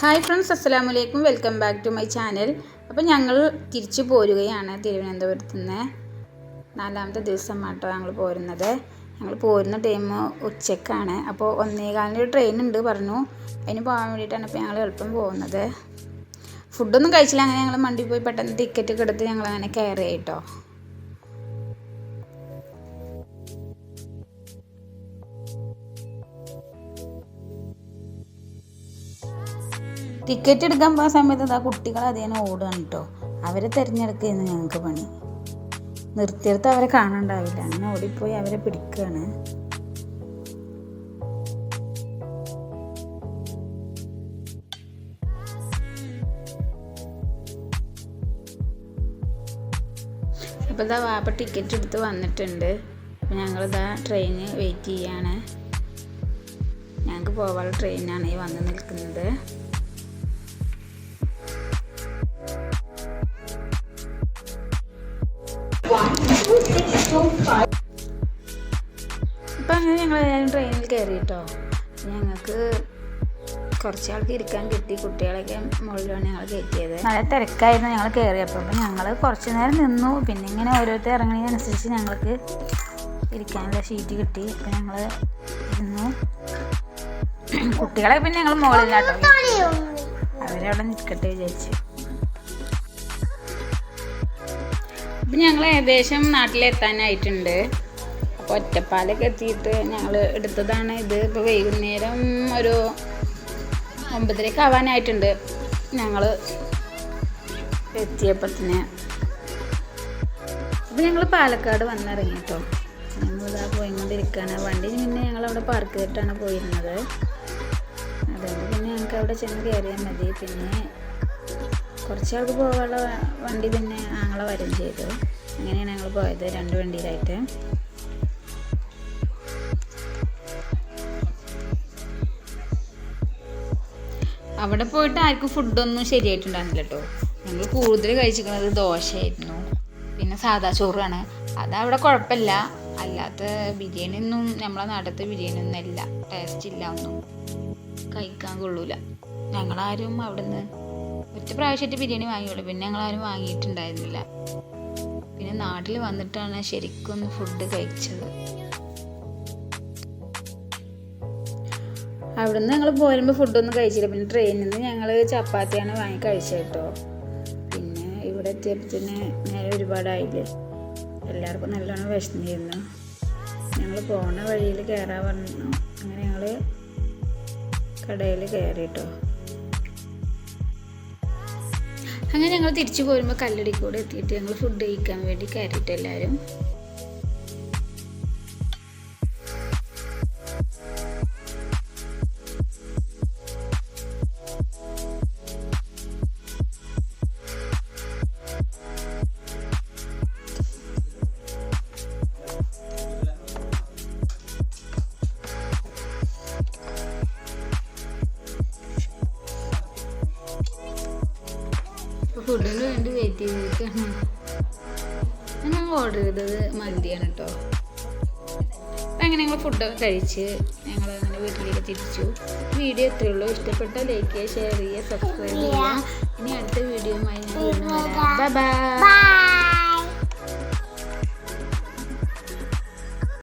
Hi friends അസ്സലാമു അലൈക്കും welcome back to my channel. അപ്പോൾ ഞങ്ങൾ തിരിച്ചു പോരുകയാണ് തിരുവനന്തപുരത്ത് നിന്ന്. നാലാമത്തെ ദിവസം ആട്ടോ ഞങ്ങൾ പോരുന്നത്. ഞങ്ങൾ പോരുന്ന ടൈം ഉച്ചക്കാണ്. അപ്പോൾ ഒന്നേകാലിന് ഒരു ട്രെയിൻ ഉണ്ട് പറഞ്ഞു. അതിന് പോകാൻ വേണ്ടിയിട്ടാണ് ഇപ്പോൾ ഞങ്ങൾ എളുപ്പം പോകുന്നത്. ഫുഡൊന്നും കഴിച്ചില്ല. അങ്ങനെ ഞങ്ങൾ മണ്ടി പോയി പെട്ടെന്ന് ടിക്കറ്റ് ഒക്കെ എടുത്ത് ഞങ്ങൾ അങ്ങനെ കയറി കേട്ടോ ടിക്കറ്റ് എടുക്കാൻ പോകുന്ന സമയത്ത് എന്താ കുട്ടികൾ അതേനെ ഓടുകയാണ് കേട്ടോ അവരെ തിരഞ്ഞെടുക്കുകയെന്ന് ഞങ്ങൾക്ക് പണി. നിർത്തിയെടുത്ത് അവരെ കാണാണ്ടാവില്ല. അങ്ങനെ ഓടിപ്പോയി അവരെ പിടിക്കുകയാണ് അപ്പോൾ ഇതാ വാപ്പ ടിക്കറ്റ് എടുത്ത് വന്നിട്ടുണ്ട്. അപ്പോൾ ഞങ്ങളിതാ ട്രെയിന് വെയിറ്റ് ചെയ്യാണ്. ഞങ്ങൾക്ക് പോകാനുള്ള ട്രെയിനാണ് ഈ വന്ന് നിൽക്കുന്നത്. അങ്ങനെ ഞങ്ങൾ ട്രെയിനിൽ കയറി കേട്ടോ ഞങ്ങൾക്ക് കുറച്ച് ആൾക്ക് ഇരിക്കാൻ കിട്ടി. കുട്ടികളൊക്കെ മുകളിലാണ് ഞങ്ങൾ കയറ്റിയത്. നല്ല തിരക്കായിരുന്നു ഞങ്ങൾ കയറിയപ്പോൾ അപ്പം ഞങ്ങൾ കുറച്ച് നേരം നിന്നു. പിന്നെ ഇങ്ങനെ ഓരോരുത്തർ ഇറങ്ങുന്നതിനനുസരിച്ച് ഞങ്ങൾക്ക് ഇരിക്കാനുള്ള ഷീറ്റ് കിട്ടി. അപ്പം ഞങ്ങൾ നിന്നു. കുട്ടികളെ പിന്നെ ഞങ്ങൾ മുകളിലാട്ടോ. അവരവിടെ നിൽക്കട്ടെ വിചാരിച്ച്. അപ്പം ഞങ്ങൾ ഏകദേശം നാട്ടിലെത്താനായിട്ടുണ്ട്. അപ്പോൾ ഒറ്റപ്പാലൊക്കെ എത്തിയിട്ട് ഞങ്ങൾ എടുത്തതാണ് ഇത്. ഇപ്പോൾ വൈകുന്നേരം ഒരു ഒമ്പതരക്ക് ആവാനായിട്ടുണ്ട്. ഞങ്ങൾ എത്തിയപ്പത്തിന്. അപ്പോൾ ഞങ്ങൾ പാലക്കാട് വന്നിറങ്ങി കേട്ടോ ഞങ്ങളിതാ പോയിക്കൊണ്ടിരിക്കുകയാണ് വണ്ടി പിന്നെ ഞങ്ങൾ അവിടെ പാർക്ക് ചെയ്തിട്ടാണ് പോയിരുന്നത്. അതുകൊണ്ട് പിന്നെ ഞങ്ങൾക്ക് അവിടെ ചെന്ന് കയറിയാൽ മതി. പിന്നെ കുറച്ചാൾക്ക് പോകാനുള്ള വണ്ടി പിന്നെ ഞങ്ങളെ വരും ചെയ്തു. അങ്ങനെയാണ് ഞങ്ങൾ പോയത് രണ്ട് വണ്ടിയിലായിട്ട്. അവിടെ പോയിട്ട് ആർക്കും ഫുഡൊന്നും ശരിയായിട്ടുണ്ടായിരുന്നില്ല കേട്ടോ. ഞങ്ങൾ കൂടുതൽ കഴിച്ചിരിക്കുന്നത് ദോശയായിരുന്നു. പിന്നെ സാദാ ചോറാണ്. അതവിടെ കുഴപ്പമില്ല. അല്ലാത്ത ബിരിയാണി ഒന്നും നമ്മളെ നാട്ടിലത്തെ ബിരിയാണി ഒന്നും അല്ല ടേസ്റ്റ് ഇല്ല ഒന്നും. കഴിക്കാൻ കൊള്ളൂല. ഞങ്ങളാരും അവിടുന്ന് ഒറ്റ പ്രാവശ്യമായിട്ട് ബിരിയാണി വാങ്ങിയുള്ളൂ. പിന്നെ ഞങ്ങളാരും വാങ്ങിയിട്ടുണ്ടായിരുന്നില്ല. പിന്നെ നാട്ടിൽ വന്നിട്ടാണ് ശരിക്കും ഫുഡ് കഴിച്ചത്. അവിടുന്ന് ഞങ്ങൾ പോരുമ്പോൾ ഫുഡൊന്നും കഴിച്ചില്ല. പിന്നെ ട്രെയിനിൽ നിന്ന് ഞങ്ങൾ ചപ്പാത്തിയാണ് വാങ്ങി കഴിച്ചത് കേട്ടോ. പിന്നെ ഇവിടെ എത്തിയപ്പത്തിന് നേരെ ഒരുപാടായില്ലേ? എല്ലാവർക്കും നല്ലോണം വിശന്നിരുന്നു. ഞങ്ങൾ പോണ വഴിയിൽ കയറാൻ പറഞ്ഞു. അങ്ങനെ ഞങ്ങൾ കടയിൽ കയറി കേട്ടോ. അങ്ങനെ ഞങ്ങൾ തിരിച്ചു പോരുമ്പോൾ കല്ലടിക്കൂടെ എത്തിയിട്ട് ഞങ്ങൾ ഫുഡ് കഴിക്കാൻ വേണ്ടി കയറിയിട്ട് എല്ലാവരും ഫുഡിന് വേണ്ടി വെയിറ്റ് ചെയ്തിരിക്കുകയാണ് ഞങ്ങൾ ഓർഡർ ചെയ്തത് മന്തിയാണ് കേട്ടോ അങ്ങനെ ഞങ്ങൾ ഫുഡൊക്കെ കഴിച്ച് ഞങ്ങൾ അങ്ങനെ വീട്ടിലേക്ക് തിരിച്ചു. വീഡിയോ എത്രയേ ഉള്ളൂ. ഇഷ്ടപ്പെട്ട ലൈക്ക് ചെയ്യുക ഷെയർ ചെയ്യുക സബ്സ്ക്രൈബ് ചെയ്യുക. ഇനി അടുത്ത വീഡിയോയുമായി ഞാൻ ബൈ